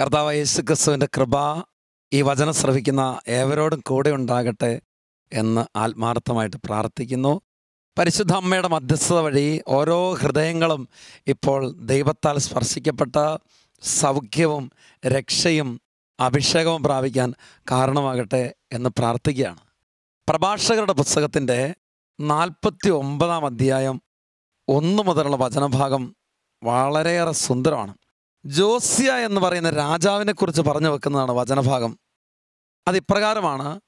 കർത്താവ് യേശു ക്രിസ്തുവിന്റെ കൃപ ഈ വചനം ശ്രവിക്കുന്ന ഏവരോടും കൂടെ ഉണ്ടാകട്ടെ എന്ന് ആത്മാർത്ഥമായിട്ട് പ്രാർത്ഥിക്കുന്നു. പരിശുദ്ധ അമ്മയുടെ മധ്യസ്ഥത വഴി ഓരോ ഹൃദയങ്ങളും ഇപ്പോൾ ദൈവത്താൽ സ്പർശിക്കപ്പെട്ട സൗഖ്യവും രക്ഷയും അഭിഷേകവും പ്രാപിക്കാൻ കാരണമാകട്ടെ എന്ന് പ്രാർത്ഥിക്കുകയാണ്. പ്രഭാഷകരുടെ പുസ്തകത്തിന്റെ നാൽപ്പത്തി ഒമ്പതാം അധ്യായം ഒന്ന് മുതലുള്ള വചനഭാഗം വളരെയേറെ സുന്ദരമാണ്. ജോസിയ എന്ന് പറയുന്ന രാജാവിനെ കുറിച്ച് പറഞ്ഞു വെക്കുന്നതാണ് വചനഭാഗം. അത് ഇപ്രകാരമാണ്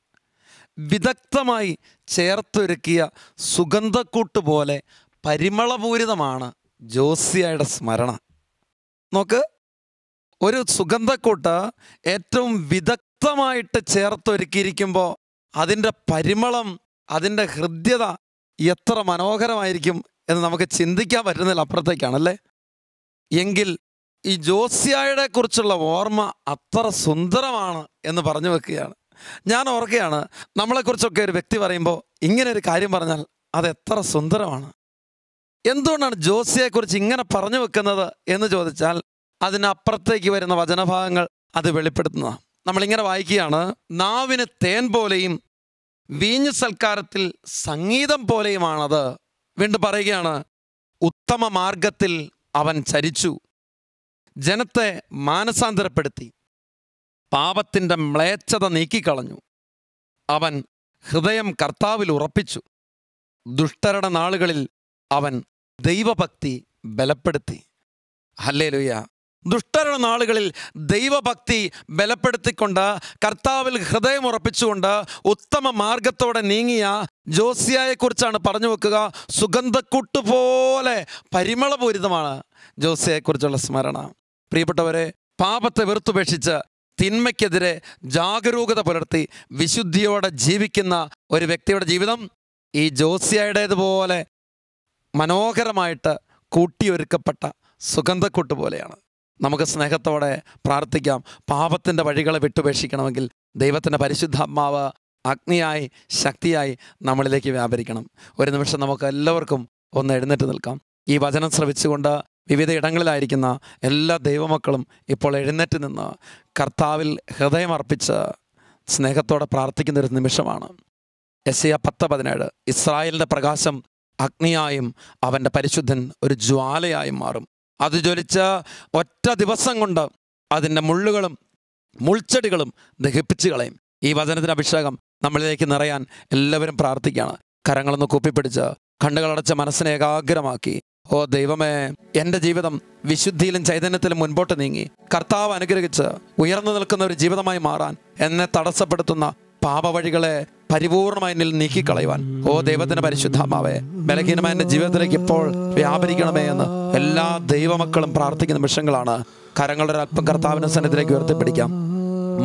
വിദഗ്ധമായി ചേർത്തൊരുക്കിയ സുഗന്ധക്കൂട്ട് പോലെ പരിമളപൂരിതമാണ് ജോസിയയുടെ സ്മരണ. നോക്ക് ഒരു സുഗന്ധക്കൂട്ട് ഏറ്റവും വിദഗ്ധമായിട്ട് ചേർത്തൊരുക്കിയിരിക്കുമ്പോൾ അതിന്റെ പരിമളം അതിന്റെ ഹൃദ്യത എത്ര മനോഹരമായിരിക്കും എന്ന് നമുക്ക് ചിന്തിക്കാൻ പറ്റുന്നതിൽ അപ്പുറത്തേക്കാണല്ലേ എങ്കിൽ ഈ ജോസിയായുടെ കുറിച്ചുള്ള ഓർമ്മ അത്ര സുന്ദരമാണ് എന്ന് പറഞ്ഞു വെക്കുകയാണ്. ഞാൻ ഓർക്കുകയാണ് നമ്മളെക്കുറിച്ചൊക്കെ ഒരു വ്യക്തി പറയുമ്പോൾ ഇങ്ങനെ ഒരു കാര്യം പറഞ്ഞാൽ അത് എത്ര സുന്ദരമാണ്. എന്തുകൊണ്ടാണ് ജോസിയെക്കുറിച്ച് ഇങ്ങനെ പറഞ്ഞു വെക്കുന്നത് എന്ന് ചോദിച്ചാൽ അതിനപ്പുറത്തേക്ക് വരുന്ന വചനഭാഗങ്ങൾ അത് വെളിപ്പെടുത്തുന്നതാണ്. നമ്മളിങ്ങനെ വായിക്കുകയാണ് നാവിന് തേൻ പോലെയും വീഞ്ഞു സൽക്കാരത്തിൽ സംഗീതം പോലെയുമാണത്. വീണ്ടും പറയുകയാണ് ഉത്തമ മാർഗത്തിൽ അവൻ ചരിച്ചു. ജനത്തെ മാനസാന്തരപ്പെടുത്തി. പാപത്തിന്റെ മ്ലേച്ഛത നീക്കിക്കളഞ്ഞു. അവൻ ഹൃദയം കർത്താവിൽ ഉറപ്പിച്ചു. ദുഷ്ടരുടെ നാളുകളിൽ അവൻ ദൈവഭക്തി ബലപ്പെടുത്തി. ഹല്ലേ ദുഷ്ടരുടെ നാളുകളിൽ ദൈവഭക്തി ബലപ്പെടുത്തിക്കൊണ്ട് കർത്താവിൽ ഹൃദയം ഉറപ്പിച്ചുകൊണ്ട് ഉത്തമ മാർഗത്തോടെ നീങ്ങിയ ജോസിയായെക്കുറിച്ചാണ് പറഞ്ഞു വെക്കുക. സുഗന്ധക്കൂട്ടുപോലെ പരിമളപൂരിതമാണ് ജോസിയെക്കുറിച്ചുള്ള സ്മരണ. പ്രിയപ്പെട്ടവരെ പാപത്തെ വെറുത്തുപേക്ഷിച്ച് തിന്മയ്ക്കെതിരെ ജാഗരൂകത പുലർത്തി വിശുദ്ധിയോടെ ജീവിക്കുന്ന ഒരു വ്യക്തിയുടെ ജീവിതം ഈ ജോസിയയുടേതുപോലെ മനോഹരമായിട്ട് കൂട്ടിയൊരുക്കപ്പെട്ട സുഗന്ധക്കൂട്ട് പോലെയാണ്. നമുക്ക് സ്നേഹത്തോടെ പ്രാർത്ഥിക്കാം. പാപത്തിന്റെ വഴികളെ വിട്ടുപേക്ഷിക്കണമെങ്കിൽ ദൈവത്തിന്റെ പരിശുദ്ധാത്മാവ് അഗ്നിയായി ശക്തിയായി നമ്മളിലേക്ക് വ്യാപരിക്കണം. ഒരു നിമിഷം നമുക്ക് എല്ലാവർക്കും ഒന്ന് എഴുന്നേറ്റ് നിൽക്കാം. ഈ വചനം ശ്രവിച്ചുകൊണ്ട് വിവിധ ഇടങ്ങളിലായിരിക്കുന്ന എല്ലാ ദൈവമക്കളും ഇപ്പോൾ എഴുന്നേറ്റ് നിന്ന് കർത്താവിൽ ഹൃദയമർപ്പിച്ച് സ്നേഹത്തോടെ പ്രാർത്ഥിക്കുന്ന ഒരു നിമിഷമാണ്. എസ് എ പത്ത് പതിനേഴ്. ഇസ്രായേലിന്റെ പ്രകാശം അഗ്നിയായും അവന്റെ പരിശുദ്ധൻ ഒരു ജ്വാലയായും മാറും. അത് ജ്വലിച്ച ഒറ്റ ദിവസം കൊണ്ട് അതിന്റെ മുള്ളുകളും മുൾച്ചെടികളും ദഹിപ്പിച്ച് കളയും. ഈ വചനത്തിന് അഭിഷേകം നമ്മളിലേക്ക് നിറയാൻ എല്ലാവരും പ്രാർത്ഥിക്കുകയാണ്. കരങ്ങളൊന്ന് കൂപ്പിപ്പിടിച്ച് കണ്ണുകളടച്ച് മനസ്സിനെ ഏകാഗ്രമാക്കി ഓ ദൈവമേ എന്റെ ജീവിതം വിശുദ്ധിയിലും ചൈതന്യത്തിലും മുൻപോട്ട് നീങ്ങി. കർത്താവ് അനുഗ്രഹിച്ച് ഉയർന്നു നിൽക്കുന്ന ഒരു ജീവിതമായി മാറാൻ എന്നെ തടസ്സപ്പെടുത്തുന്ന പാപവഴികളെ പരിപൂർണമായി നിൽ നീക്കിക്കളയുവാൻ. ഓ ദൈവത്തിന് പരിശുദ്ധാമാവേ ബലഹീനമായ എന്റെ ജീവിതത്തിലേക്ക് ഇപ്പോൾ വ്യാപരിക്കണമേ എന്ന് എല്ലാ ദൈവമക്കളും പ്രാർത്ഥിക്കുന്ന നിമിഷങ്ങളാണ് കരങ്ങളുടെ അല്പം കർത്താവിന്റെ സന്നിധിയിലേക്ക് ഉയർത്തിപ്പിടിക്കാം.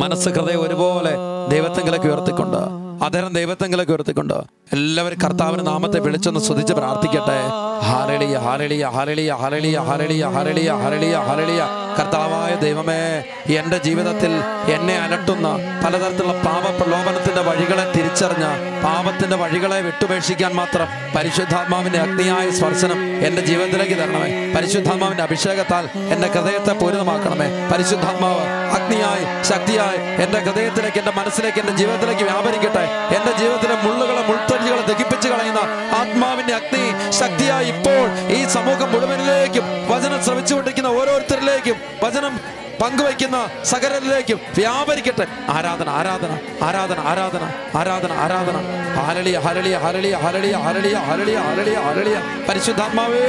മനസ്സ് ഹൃദയം ഒരുപോലെ ദൈവത്തെങ്കിലേക്ക് ഉയർത്തിക്കൊണ്ട് അതരം ദൈവത്തെങ്കിലൊക്കെ ഉയർത്തിക്കൊണ്ട്? എല്ലാവരും കർത്താവിന്റെ നാമത്തെ വിളിച്ചൊന്ന് സ്തുതിച്ച് പ്രാർത്ഥിക്കട്ടെ. ഹാരളിയ ഹാരളിയ ഹാരളിയ ഹാരളിയ ഹാരളിയ ഹാരളിയ ഹാരളിയ ഹാരളിയ കർത്താവായ ദൈവമേ എന്റെ ജീവിതത്തിൽ എന്നെ അലട്ടുന്ന പലതരത്തിലുള്ള പാപ പ്രലോഭനത്തിന്റെ വഴികളെ തിരിച്ചറിഞ്ഞ പാപത്തിന്റെ വഴികളെ വിട്ടുപേക്ഷിക്കാൻ മാത്രം പരിശുദ്ധാത്മാവിന്റെ അഗ്നിയായ സ്പർശനം എന്റെ ജീവിതത്തിലേക്ക് തരണമേ. പരിശുദ്ധാത്മാവിന്റെ അഭിഷേകത്താൽ എന്റെ ഹൃദയത്തെ പൂരിതമാക്കണമേ. പരിശുദ്ധാത്മാവ് അഗ്നിയായി ശക്തിയായി എന്റെ ഹൃദയത്തിലേക്ക് എന്റെ മനസ്സിലേക്ക് എന്റെ ജീവിതത്തിലേക്ക് വ്യാപരിക്കട്ടെ. എന്റെ ജീവിതത്തിലെ മുള്ളുകളെ മുൾത്തടികളെ ദഹിപ്പിച്ച് കളയുന്ന ആത്മാവിന്റെ അഗ്നി ശക്തിയായി ഇപ്പോൾ ഈ സമൂഹം മുഴുവനിലേക്കും വചനം ശ്രമിച്ചുകൊണ്ടിരിക്കുന്ന ഓരോരുത്തരിലേക്കും വചനം പങ്കുവയ്ക്കുന്ന സകലരിലേക്കും വ്യാപരിക്കട്ടെ. ആരാധന ആരാധന ആരാധന ആരാധന ആരാധന ആരാധന. ഹരളിയ ഹരളിയ ഹരളിയ ഹരളിയ ഹരളിയ ഹരളിയ ഹരളിയ ഹരളിയ പരിശുദ്ധാത്മാവേ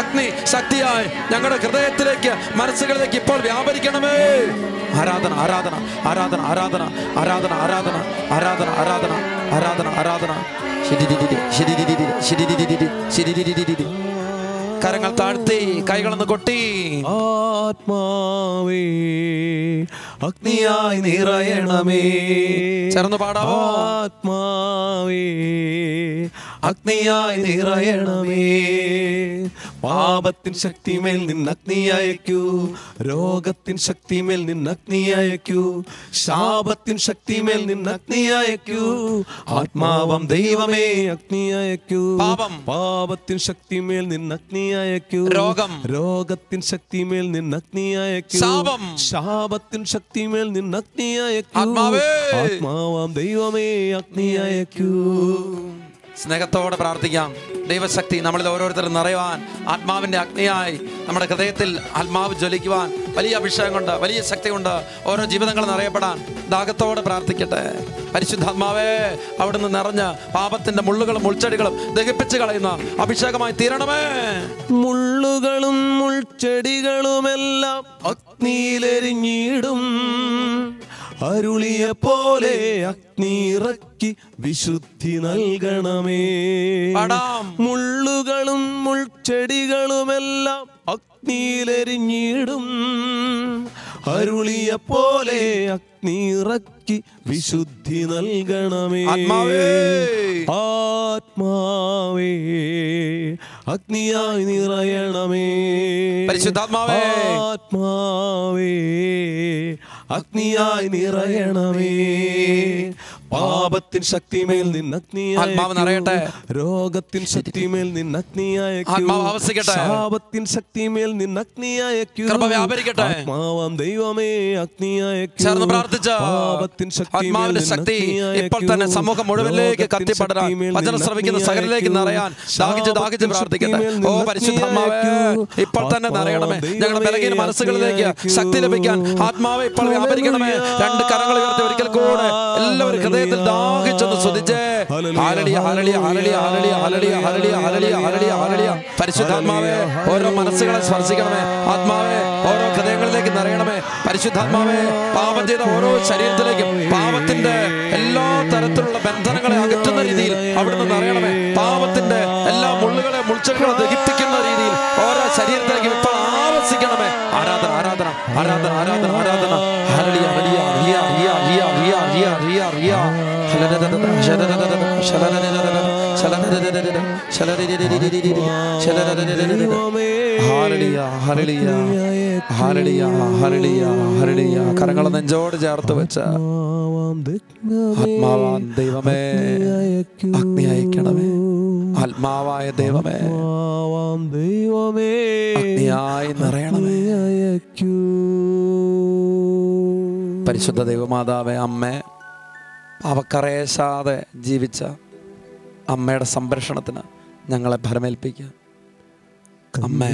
അഗ്നി ശക്തിയായി ഞങ്ങളുടെ ഹൃദയത്തിലേക്ക് മനസ്സുകളിലേക്ക് ഇപ്പോൾ വ്യാപരിക്കണമേ. ആരാധന ആരാധന ആരാധന ആരാധന ആരാധന ആരാധന ആരാധന ആരാധന ആരാധന ആരാധന കരങ്ങൾ താഴ്ത്തി കൈകളൊന്ന് കൊട്ടി ആത്മാവേ അഗ്നിയായി നിറയണമേ ചേർന്ന് പാടാവോ ആത്മാവേ അഗ്നിയായി നിറയണമേ പാപത്തിൻ ശക്തിമേൽ നിന്നഗ്നി അയക്കൂ രോഗത്തിൻ ശക്തിമേൽ നിന്നഗ്നി അയക്കൂ ശാപത്തിൻ ശക്തിമേൽ നിന്നഗ്നി അയക്കൂ ആത്മാവം ദൈവമേ അഗ്നി അയക്കൂ പാപം. പാപത്തിൻ ശക്തിമേൽ നിന്നഗ്നി അയക്കൂ രോഗം. രോഗത്തിൻ ശക്തിമേൽ നിന്നഗ്നി അയക്കൂ ശാപം. ശാപത്തിൻ ശക്തിമേൽ നിന്നഗ്നി അയക്കൂ ആത്മാവേ. ആത്മാവാം ദൈവമേ അഗ്നി അയക്കൂ സ്നേഹത്തോടെ പ്രാർത്ഥിക്കാം. ദൈവശക്തി നമ്മളിൽ ഓരോരുത്തരും നിറയുവാൻ ആത്മാവിന്റെ അഗ്നിയായി നമ്മുടെ ഹൃദയത്തിൽ ആത്മാവ് ജ്വലിക്കുവാൻ വലിയ അഭിഷേകം കൊണ്ട് വലിയ ശക്തി കൊണ്ട് ഓരോ ജീവിതങ്ങൾ നിറയപ്പെടാൻ ദാഹത്തോടെ പ്രാർത്ഥിക്കട്ടെ. പരിശുദ്ധാത്മാവേ അവിടുന്ന് നിറഞ്ഞ് പാപത്തിന്റെ മുള്ളുകളും മുൾച്ചെടികളും ദഹിപ്പിച്ച് കളയുന്ന അഭിഷേകമായി തീരണമേ. മുള്ളുകളും മുൾച്ചെടികളുമെല്ലാം അഗ്നിയിലെരിഞ്ഞിടും. അരുളിയ പോലെ അഗ്നിറക്കി വിശുദ്ധി നൽകണമേ. മുള്ളുകളും മുൾച്ചെടികളുമെല്ലാം അഗ്നിയിലെരിഞ്ഞിടും അരുളിയ പോലെ അഗ്നിറക്കി വിശുദ്ധി നൽകണമേ ആത്മാവേ. അഗ്നിയായി നിറയണമേ പരിശുദ്ധാത്മാവേ. ആത്മാവേ അഗ്നിയായി നിറയണമേ പാപത്തിൻ ശക്തിമേൽ നിന്ന് അഗ്നിയായിട്ടെ. രോഗത്തിൻ ശക്തിമേൽ നിന്ന് അഗ്നിയായി ആത്മാവ് ആവസിക്കട്ടെ. ശാപത്തിൻ ശക്തിമേൽ നിന്ന് അഗ്നിയായി കൃപ വ്യാപരിക്കട്ടെ. ആത്മാവാം ദൈവമേ അഗ്നിയായ ചേർന്ന് പ്രാർത്ഥിച്ച ആത്മാവിന്റെ ശക്തി ഇപ്പോൾ തന്നെ സമൂഹം മുഴുവനിലേക്ക് കത്തിപ്പടരാൻ വചനം ശ്രമിക്കുന്ന സകലിലേക്ക് നിറയാൻ ദാഹിച്ച് ദാഹിച്ച് പ്രാർത്ഥിക്കട്ടെ. ഓ അഗ്നിയായി ഇപ്പോൾ തന്നെ നിറയണമേ. ഞങ്ങളുടെ ബലഹീന മനസ്സുകളിലേക്ക് ശക്തി ലഭിക്കാൻ ആത്മാവെ ഇപ്പോൾ വ്യാപരിക്കണമേ. രണ്ട് കരങ്ങൾ ഉയർത്തി ഒരിക്കൽ കൂടെ എല്ലാവരും ഹൃദയത്തിൽ ദാഹിച്ചൊന്ന് സ്തുതിച്ചേ. ഹാലളിയ ഹാലളിയ ഹാലളിയ ഹാലളിയ ഹാലളിയ ഹാലളിയ ഹാലളിയ ഹാലളിയ ഹാലളിയ പരിശുദ്ധാത്മാവേ ഓരോ മനസ്സുകളെ സ്പർശിക്കണമേ. ആത്മാവേ ഓരോ ഹൃദയങ്ങളിലേക്ക് നിറയണമേ. പരിശുദ്ധാത്മാവേ പാപം ചെയ്ത ഓരോ ശരീരത്തിലേക്കും പാപത്തിന്റെ എല്ലാ തരത്തിലുള്ള ബന്ധനങ്ങളെ അകറ്റുന്ന രീതിയിൽ അവിടുന്ന് നിറയണമേ. പാപത്തിന്റെ എല്ലാ മുള്ളുകളെ മുൾച്ചകളെ ദഹിപ്പിക്കുന്ന രീതിയിൽ ഓരോ ശരീരത്തിലേക്കും ഇപ്പോൾ ആവസിക്കണമേ ആരാധന ആരാധന ആരാധന ആരാധന ആരാധന. ഹരളിയ ഹരിയ ഹിയ ഹിയ ഹിയ ഹിയ ഹിയ ഹിയ ഹരളിയ ഹരളിയ ഹരളിയ കരങ്ങളെ നെഞ്ചോട് ചേർത്ത് വെച്ച ആത്മാവാം ദൈവമേ അഗ്നി അയക്കണമേ. ആത്മാവായ ദൈവമേ. ആവാം ദൈവമേ അഗ്നിയായി നിറയണമേ. പരിശുദ്ധ ദൈവമാതാവേ അമ്മേ പാവക്കറേശാതെ ജീവിച്ച അമ്മയുടെ സംരക്ഷണത്തിന് ഞങ്ങളെ ഭരമേൽപ്പിക്കുക. അമ്മേ.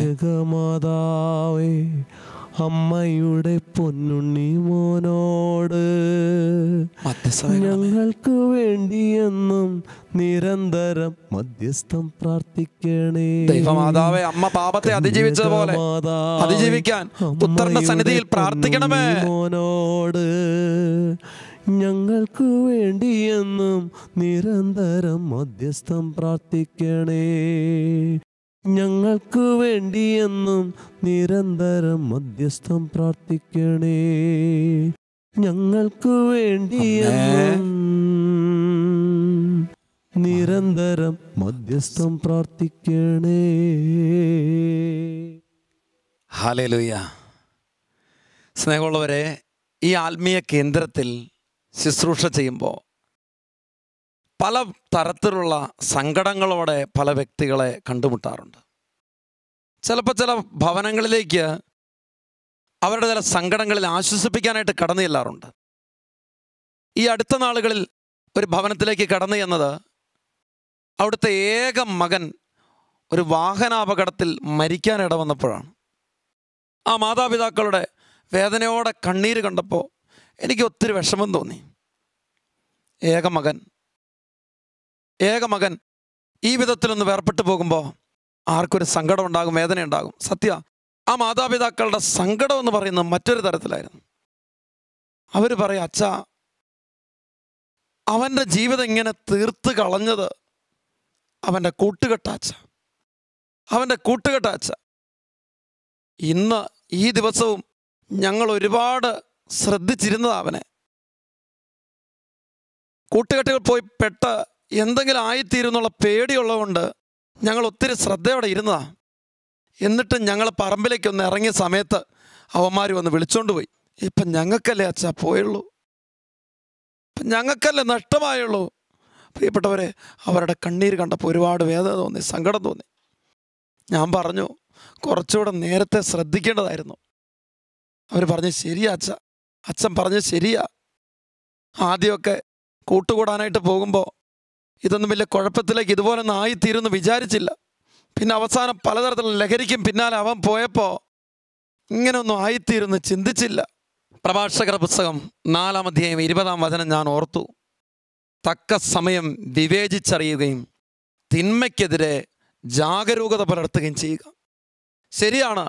മാതാവേ അമ്മയുടെ പൊന്നുണ്ണി മോനോട് ഞങ്ങൾക്ക് വേണ്ടി എന്നും നിരന്തരം മധ്യസ്ഥം പ്രാർത്ഥിക്കണേ. ദൈവമാതാവേ അമ്മ പാപത്തെ അതിജീവിച്ചതുപോലെ അതിജീവിക്കാൻ പുത്രന്റെ സന്നിധിയിൽ പ്രാർത്ഥിക്കണമേ. മോനോട് ഞങ്ങൾക്ക് വേണ്ടിയെന്നും നിരന്തരം മധ്യസ്ഥം പ്രാർത്ഥിക്കണേ. ഞങ്ങൾക്ക് വേണ്ടിയെന്നും നിരന്തരം മധ്യസ്ഥം പ്രാർത്ഥിക്കണേ. ഞങ്ങൾക്ക് വേണ്ടിയെന്നും നിരന്തരം മധ്യസ്ഥം പ്രാർത്ഥിക്കണേ. ഹാലേലുയ്യ സ്നേഹമുള്ളവരെ ഈ ആത്മീയ കേന്ദ്രത്തിൽ ശുശ്രൂഷ ചെയ്യുമ്പോൾ പല തരത്തിലുള്ള സങ്കടങ്ങളോടെ പല വ്യക്തികളെ കണ്ടുമുട്ടാറുണ്ട്. ചിലപ്പോൾ ചില ഭവനങ്ങളിലേക്ക് അവരുടെ ചില സങ്കടങ്ങളിൽ ആശ്വസിപ്പിക്കാനായിട്ട് കടന്നു ചെല്ലാറുണ്ട്. ഈ അടുത്ത നാളുകളിൽ ഒരു ഭവനത്തിലേക്ക് കടന്നു ചെന്നത് അവിടുത്തെ ഏക മകൻ ഒരു വാഹനാപകടത്തിൽ മരിക്കാനിട വന്നപ്പോഴാണ് ആ മാതാപിതാക്കളുടെ വേദനയോടെ കണ്ണീര് കണ്ടപ്പോൾ എനിക്ക് ഒത്തിരി വിഷമം തോന്നി. ഏക മകൻ ഏക മകൻ ഈ വിധത്തിലൊന്ന് വേർപെട്ടു പോകുമ്പോൾ ആർക്കൊരു സങ്കടം ഉണ്ടാകും വേദന ഉണ്ടാകും. സത്യ ആ മാതാപിതാക്കളുടെ സങ്കടം എന്ന് പറയുന്നത് മറ്റൊരു തരത്തിലായിരുന്നു. അവർ പറയും അച്ഛ അവന്റെ ജീവിതം ഇങ്ങനെ തീർത്ത് കളഞ്ഞത് അവന്റെ കൂട്ടുകെട്ടാച്ച അവന്റെ കൂട്ടുകെട്ടാച്ച ഇന്ന് ഈ ദിവസവും ഞങ്ങൾ ഒരുപാട് ശ്രദ്ധിച്ചിരുന്നതാ അവനെ. കൂട്ടുകെട്ടുകൾ പോയി പെട്ട് എന്തെങ്കിലും ആയിത്തീരുന്നുള്ള പേടിയുള്ളതുകൊണ്ട് ഞങ്ങൾ ഒത്തിരി ശ്രദ്ധയോടെ ഇരുന്നതാ. എന്നിട്ട് ഞങ്ങൾ പറമ്പിലേക്ക് ഒന്ന് ഇറങ്ങിയ സമയത്ത് അവന്മാർ വന്ന് വിളിച്ചോണ്ട് പോയി. ഇപ്പം ഞങ്ങൾക്കല്ലേ അച്ഛാ പോയുള്ളൂ. ഇപ്പം ഞങ്ങൾക്കല്ലേ നഷ്ടമായുള്ളൂ. പ്രിയപ്പെട്ടവരെ അവരുടെ കണ്ണീർ കണ്ടപ്പോൾ ഒരുപാട് വേദന തോന്നി സങ്കടം തോന്നി. ഞാൻ പറഞ്ഞു കുറച്ചുകൂടെ നേരത്തെ ശ്രദ്ധിക്കേണ്ടതായിരുന്നു. അവർ പറഞ്ഞു ശരിയാ അച്ഛ. അച്ഛൻ പറഞ്ഞു ശരിയാ. ആദ്യമൊക്കെ കൂട്ടുകൂടാനായിട്ട് പോകുമ്പോൾ ഇതൊന്നും വലിയ കുഴപ്പത്തിലേക്ക് ഇതുപോലൊന്നും ആയിത്തീരുമെന്ന് വിചാരിച്ചില്ല. പിന്നെ അവസാനം പലതരത്തിലുള്ള ലഹരിക്കും പിന്നാലെ അവൻ പോയപ്പോൾ ഇങ്ങനെയൊന്നും ആയിത്തീരുമെന്ന് ചിന്തിച്ചില്ല. പ്രഭാഷകര പുസ്തകം നാലാം അധ്യായം ഇരുപതാം വചനം ഞാൻ ഓർത്തു. തക്ക സമയം വിവേചിച്ചറിയുകയും തിന്മയ്ക്കെതിരെ ജാഗരൂകത പുലർത്തുകയും ചെയ്യുക. ശരിയാണ്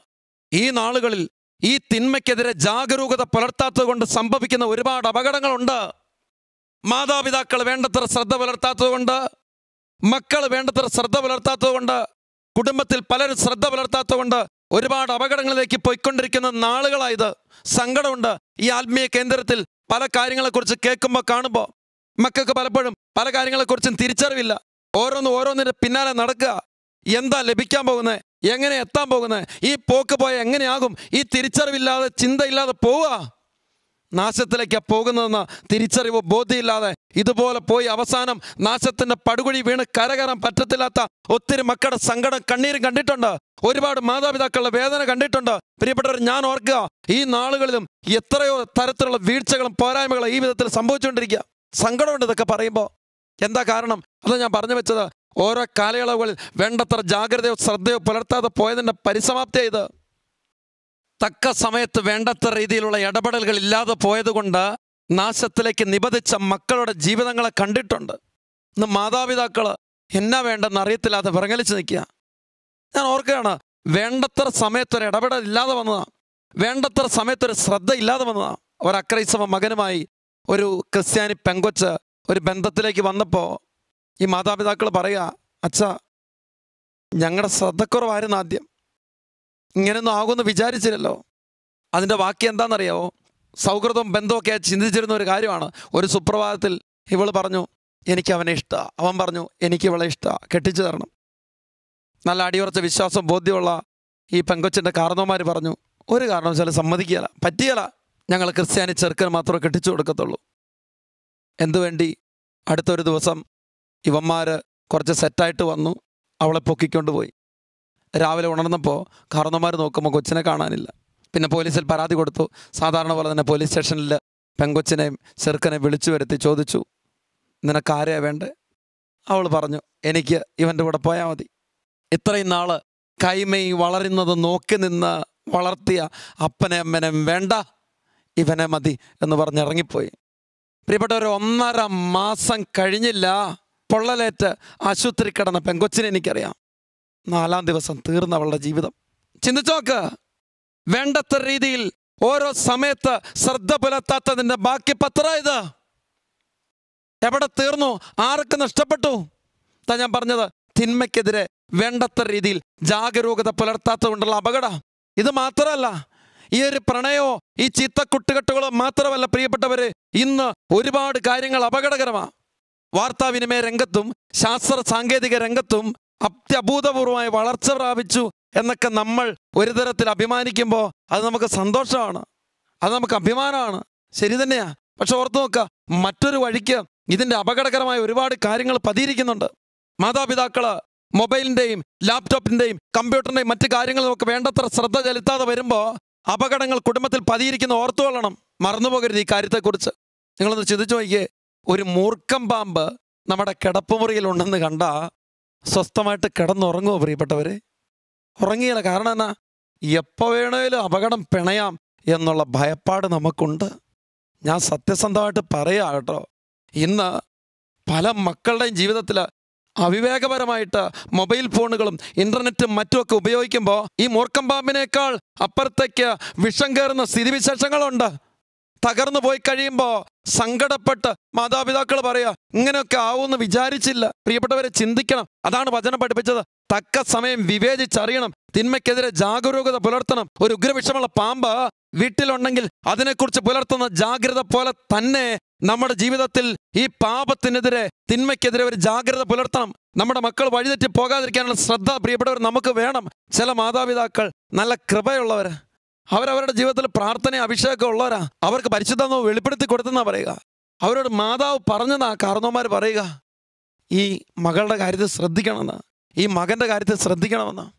ഈ നാളുകളിൽ ഈ തിന്മയ്ക്കെതിരെ ജാഗരൂകത പുലർത്താത്തത് കൊണ്ട് സംഭവിക്കുന്ന ഒരുപാട് അപകടങ്ങളുണ്ട്. മാതാപിതാക്കൾ വേണ്ടത്ര ശ്രദ്ധ പുലർത്താത്തതുകൊണ്ട് മക്കൾ വേണ്ടത്ര ശ്രദ്ധ പുലർത്താത്തതുകൊണ്ട് കുടുംബത്തിൽ പലരും ശ്രദ്ധ പുലർത്താത്തതുകൊണ്ട് ഒരുപാട് അപകടങ്ങളിലേക്ക് പോയിക്കൊണ്ടിരിക്കുന്ന നാളുകളായത്. സങ്കടമുണ്ട്. ഈ ആത്മീയ കേന്ദ്രത്തിൽ പല കാര്യങ്ങളെക്കുറിച്ച് കേൾക്കുമ്പോൾ കാണുമ്പോൾ മക്കൾക്ക് പലപ്പോഴും പല കാര്യങ്ങളെക്കുറിച്ചും തിരിച്ചറിവില്ല. ഓരോന്ന് ഓരോന്നിന്റെ പിന്നാലെ നടക്കുക. എന്താ ലഭിക്കാൻ പോകുന്നത്? എങ്ങനെ എത്താൻ പോകുന്നത്? ഈ പോക്ക് പോയ എങ്ങനെയാകും? ഈ തിരിച്ചറിവില്ലാതെ ചിന്തയില്ലാതെ പോവുക. നാശത്തിലേക്കാ പോകുന്നതെന്ന് തിരിച്ചറിവ് ബോധ്യമില്ലാതെ ഇതുപോലെ പോയി അവസാനം നാശത്തിന്റെ പടുകുഴി വീണ് കരകയറാൻ പറ്റത്തില്ലാത്ത ഒത്തിരി മക്കളുടെ സങ്കടം കണ്ണീരും കണ്ടിട്ടുണ്ട്. ഒരുപാട് മാതാപിതാക്കളുടെ വേദന കണ്ടിട്ടുണ്ട്. പ്രിയപ്പെട്ടവർ ഞാൻ ഓർക്കുക ഈ നാളുകളിലും എത്രയോ തരത്തിലുള്ള വീഴ്ചകളും പോരായ്മകളും ഈ വിധത്തിൽ സംഭവിച്ചുകൊണ്ടിരിക്കുക. സങ്കടമുണ്ട് ഇതൊക്കെ പറയുമ്പോൾ എന്താ കാരണം? അത് ഞാൻ പറഞ്ഞു വെച്ചത് ഓരോ കാലയളവുകളിൽ വേണ്ടത്ര ജാഗ്രതയോ ശ്രദ്ധയോ പുലർത്താതെ പോയതിന്റെ പരിസമാപ്തി ഇത്. തക്ക സമയത്ത് വേണ്ടത്ര രീതിയിലുള്ള ഇടപെടലുകൾ ഇല്ലാതെ പോയതുകൊണ്ട് നാശത്തിലേക്ക് നിബന്ധിച്ച മക്കളുടെ ജീവിതങ്ങളെ കണ്ടിട്ടുണ്ട്. ഇന്ന് മാതാപിതാക്കൾ എന്നാ വേണ്ടെന്ന് അറിയത്തില്ലാതെ വിറങ്ങലിച്ച് നിൽക്കുക. ഞാൻ ഓർക്കുകയാണ് വേണ്ടത്ര സമയത്തൊരു ഇടപെടൽ ഇല്ലാതെ വന്നതാണ് വേണ്ടത്ര സമയത്തൊരു ശ്രദ്ധ ഇല്ലാതെ വന്നതാണ് അവർ അക്രൈസ്തവ മകനുമായി ഒരു ക്രിസ്ത്യാനി പെങ്കൊച്ച് ഒരു ബന്ധത്തിലേക്ക് വന്നപ്പോൾ ഈ മാതാപിതാക്കൾ പറയുക അച്ഛ ഞങ്ങളുടെ ശ്രദ്ധക്കുറവായിരുന്നു ആദ്യം. ഇങ്ങനെയൊന്നും ആകുമെന്ന് വിചാരിച്ചില്ലല്ലോ. അതിന്റെ ബാക്കി എന്താണെന്നറിയാവോ? സൗഹൃദവും ബന്ധമൊക്കെ ചിന്തിച്ചിരുന്ന ഒരു കാര്യമാണ്. ഒരു സുപ്രഭാതത്തിൽ ഇവൾ പറഞ്ഞു എനിക്ക് അവനെ ഇഷ്ടമാണ് അവൻ പറഞ്ഞു എനിക്ക് ഇവളെ ഇഷ്ടമാണ് കെട്ടിച്ചു തരണം. നല്ല അടിയുറച്ച വിശ്വാസം ബോധ്യമുള്ള ഈ പെങ്കൊച്ചിന്റെ കാരണവന്മാർ പറഞ്ഞു ഒരു കാരണവശാലും സമ്മതിക്കുകയില്ല. പറ്റിയല്ല. ഞങ്ങൾ ക്രിസ്ത്യാനി ചെറുക്കന് മാത്രമേ കെട്ടിച്ചു കൊടുക്കത്തുള്ളൂ. എന്തുവേണ്ടി അടുത്തൊരു ദിവസം ഇവന്മാർ കുറച്ച് സെറ്റായിട്ട് വന്നു. അവളെ പൊക്കിക്കൊണ്ട് പോയി രാവിലെ ഉണർന്നപ്പോൾ കാർന്നമാർ നോക്കുമ്പോൾ കൊച്ചിനെ കാണാനില്ല. പിന്നെ പോലീസിൽ പരാതി കൊടുത്തു. സാധാരണ പോലെ തന്നെ പോലീസ് സ്റ്റേഷനിൽ പെങ്കൊച്ചിനെയും ചെറുക്കനെ വിളിച്ചു വരുത്തി ചോദിച്ചു നിനക്ക് ആരെയാ വേണ്ടേ? അവൾ പറഞ്ഞു എനിക്ക് ഇവന്റെ കൂടെ പോയാൽ മതി. ഇത്രയും നാൾ കൈമൈ വളരുന്നത് നോക്കി നിന്ന് വളർത്തിയ അപ്പനെ അമ്മനെ വേണ്ട ഇവനെ മതി എന്ന് പറഞ്ഞ് ഇറങ്ങിപ്പോയി. പ്രിയപ്പെട്ട ഒരു ഒന്നര മാസം കഴിഞ്ഞില്ല പൊള്ളലേറ്റ് ആശുപത്രി കിടന്ന പെങ്കൊച്ചിനെ എനിക്കറിയാം. നാലാം ദിവസം തീർന്ന അവളുടെ ജീവിതം. ചിന്തിച്ചോക്ക് വേണ്ടത്ര രീതിയിൽ ഓരോ സമയത്ത് ശ്രദ്ധ പുലർത്താത്തതിന്റെ ബാക്കി പത്ര ഇത്. എവിടെ തീർന്നു? ആർക്ക് നഷ്ടപ്പെട്ടു? താ ഞാൻ പറഞ്ഞത്. തിന്മയ്ക്കെതിരെ വേണ്ടത്ര രീതിയിൽ ജാഗരൂകത പുലർത്താത്തത് കൊണ്ടുള്ള അപകട. ഇത് മാത്രമല്ല ഈ ഒരു പ്രണയോ ഈ ചീത്ത കുട്ടുകെട്ടുകളോ മാത്രമല്ല പ്രിയപ്പെട്ടവര് ഇന്ന് ഒരുപാട് കാര്യങ്ങൾ അപകടകരമാണ് വാർത്താവിനിമയ രംഗത്തും ശാസ്ത്ര സാങ്കേതിക രംഗത്തും അത്യഭൂതപൂർവമായ വളർച്ച പ്രാപിച്ചു എന്നൊക്കെ നമ്മൾ ഒരു തരത്തിൽ അഭിമാനിക്കുമ്പോൾ അത് നമുക്ക് സന്തോഷമാണ്. അത് നമുക്ക് അഭിമാനമാണ്. ശരി തന്നെയാ. പക്ഷെ ഓർത്തു നോക്കുക മറ്റൊരു വഴിക്ക് ഇതിന്റെ അപകടകരമായ ഒരുപാട് കാര്യങ്ങൾ പതിയിരിക്കുന്നുണ്ട്. മാതാപിതാക്കൾ മൊബൈലിന്റെയും ലാപ്ടോപ്പിന്റെയും കമ്പ്യൂട്ടറിന്റെയും മറ്റു കാര്യങ്ങൾ നമുക്ക് വേണ്ടത്ര ശ്രദ്ധ ചെലുത്താതെ വരുമ്പോൾ അപകടങ്ങൾ കുടുംബത്തിൽ പതിയിരിക്കുന്ന ഓർത്തുകൊള്ളണം. മറന്നുപോകരുത് ഈ കാര്യത്തെക്കുറിച്ച്. നിങ്ങളൊന്ന് ചിന്തിച്ചു നോക്കിയേ. ഒരു മൂർക്കം പാമ്പ് നമ്മുടെ കിടപ്പുമുറിയിൽ ഉണ്ടെന്ന് കണ്ട സ്വസ്ഥമായിട്ട് കിടന്നുറങ്ങുമോ പ്രിയപ്പെട്ടവരെ? ഉറങ്ങിയില്ല കാരണം എന്നാ എപ്പോൾ വേണേലും അപകടം പിണയാം എന്നുള്ള ഭയപ്പാട് നമുക്കുണ്ട്. ഞാൻ സത്യസന്ധമായിട്ട് പറയാ കേട്ടോ. ഇന്ന് പല മക്കളുടെയും ജീവിതത്തിൽ അവിവേകപരമായിട്ട് മൊബൈൽ ഫോണുകളും ഇന്റർനെറ്റും മറ്റുമൊക്കെ ഉപയോഗിക്കുമ്പോൾ ഈ മൂർക്കം പാമ്പിനേക്കാൾ അപ്പുറത്തേക്ക് വിഷം കയറുന്ന സ്ഥിതിവിശേഷങ്ങളുണ്ട്. തകർന്നു പോയി കഴിയുമ്പോൾ സങ്കടപ്പെട്ട് മാതാപിതാക്കൾ പറയാ ഇങ്ങനെയൊക്കെ ആവുമെന്ന് വിചാരിച്ചില്ല. പ്രിയപ്പെട്ടവരെ ചിന്തിക്കണം. അതാണ് വചനം പഠിപ്പിച്ചത്. തക്ക സമയം വിവേചിച്ചറിയണം. തിന്മയ്ക്കെതിരെ ജാഗരൂകത പുലർത്തണം. ഒരു ഉഗ്രവിഷമുള്ള പാമ്പ് വീട്ടിലുണ്ടെങ്കിൽ അതിനെക്കുറിച്ച് പുലർത്തുന്ന ജാഗ്രത പോലെ തന്നെ നമ്മുടെ ജീവിതത്തിൽ ഈ പാപത്തിനെതിരെ തിന്മയ്ക്കെതിരെ ഒരു ജാഗ്രത പുലർത്തണം. നമ്മുടെ മക്കൾ വഴിതെറ്റി പോകാതിരിക്കാനുള്ള ശ്രദ്ധ പ്രിയപ്പെട്ടവർ നമുക്ക് വേണം. ചില മാതാപിതാക്കൾ നല്ല കൃപയുള്ളവർ അവരവരുടെ ജീവിതത്തിൽ പ്രാർത്ഥന അഭിഷേകം ഉള്ളവരാ. അവർക്ക് പരിശുദ്ധമോ വെളിപ്പെടുത്തി കൊടുത്തെന്നാ പറയുക. അവരോട് മാതാവ് പറഞ്ഞതാ കാരണവന്മാർ പറയുക. ഈ മകളുടെ കാര്യത്തിൽ ശ്രദ്ധിക്കണമെന്ന് ഈ മകന്റെ കാര്യത്തിൽ ശ്രദ്ധിക്കണമെന്ന്.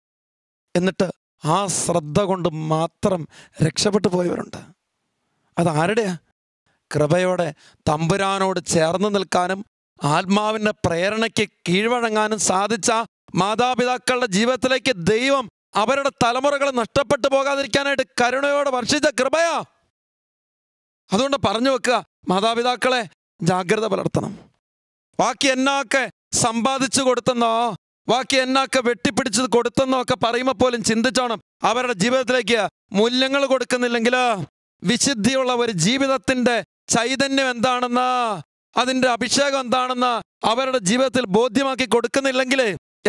എന്നിട്ട് ആ ശ്രദ്ധ കൊണ്ട് മാത്രം രക്ഷപ്പെട്ടു പോയവരുണ്ട്. അത് ആരുടെയാ? കൃപയോടെ തമ്പുരാനോട് ചേർന്ന് നിൽക്കാനും ആത്മാവിന്റെ പ്രേരണയ്ക്ക് കീഴ്വഴങ്ങാനും സാധിച്ച മാതാപിതാക്കളുടെ ജീവിതത്തിലേക്ക് ദൈവം അവരുടെ തലമുറകൾ നഷ്ടപ്പെട്ടു പോകാതിരിക്കാനായിട്ട് കരുണയോടെ വർഷിച്ച കൃപയാ. അതുകൊണ്ട് പറഞ്ഞു വെക്കുക മാതാപിതാക്കളെ ജാഗ്രത പുലർത്തണം. ബാക്കി എന്നാക്കെ സമ്പാദിച്ചു കൊടുത്തെന്നോ ബാക്കി എന്നാക്കെ വെട്ടിപ്പിടിച്ച് കൊടുത്തെന്നോ ഒക്കെ പറയുമ്പോൾ പോലും ചിന്തിച്ചോണം അവരുടെ ജീവിതത്തിലേക്ക് മൂല്യങ്ങൾ കൊടുക്കുന്നില്ലെങ്കിൽ വിശുദ്ധിയുള്ള ഒരു ജീവിതത്തിന്റെ ചൈതന്യം എന്താണെന്ന് അതിന്റെ അഭിഷേകം എന്താണെന്ന് അവരുടെ ജീവിതത്തിൽ ബോധ്യമാക്കി കൊടുക്കുന്നില്ലെങ്കിൽ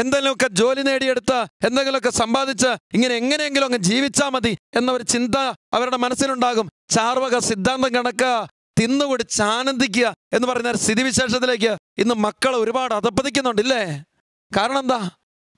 എന്തെങ്കിലുമൊക്കെ ജോലി നേടിയെടുത്ത് എന്തെങ്കിലുമൊക്കെ സമ്പാദിച്ച് ഇങ്ങനെ എങ്ങനെയെങ്കിലും അങ്ങ് ജീവിച്ചാൽ മതി എന്ന ഒരു ചിന്ത അവരുടെ മനസ്സിലുണ്ടാകും. ചാർവക സിദ്ധാന്തം കണക്ക്. തിന്നുകുടിച്ച് ആനന്ദിക്കുക എന്ന് പറയുന്ന ഒരു സ്ഥിതിവിശേഷത്തിലേക്ക് ഇന്ന് മക്കൾ ഒരുപാട് അധപ്പതിക്കുന്നുണ്ടില്ലേ കാരണം എന്താ?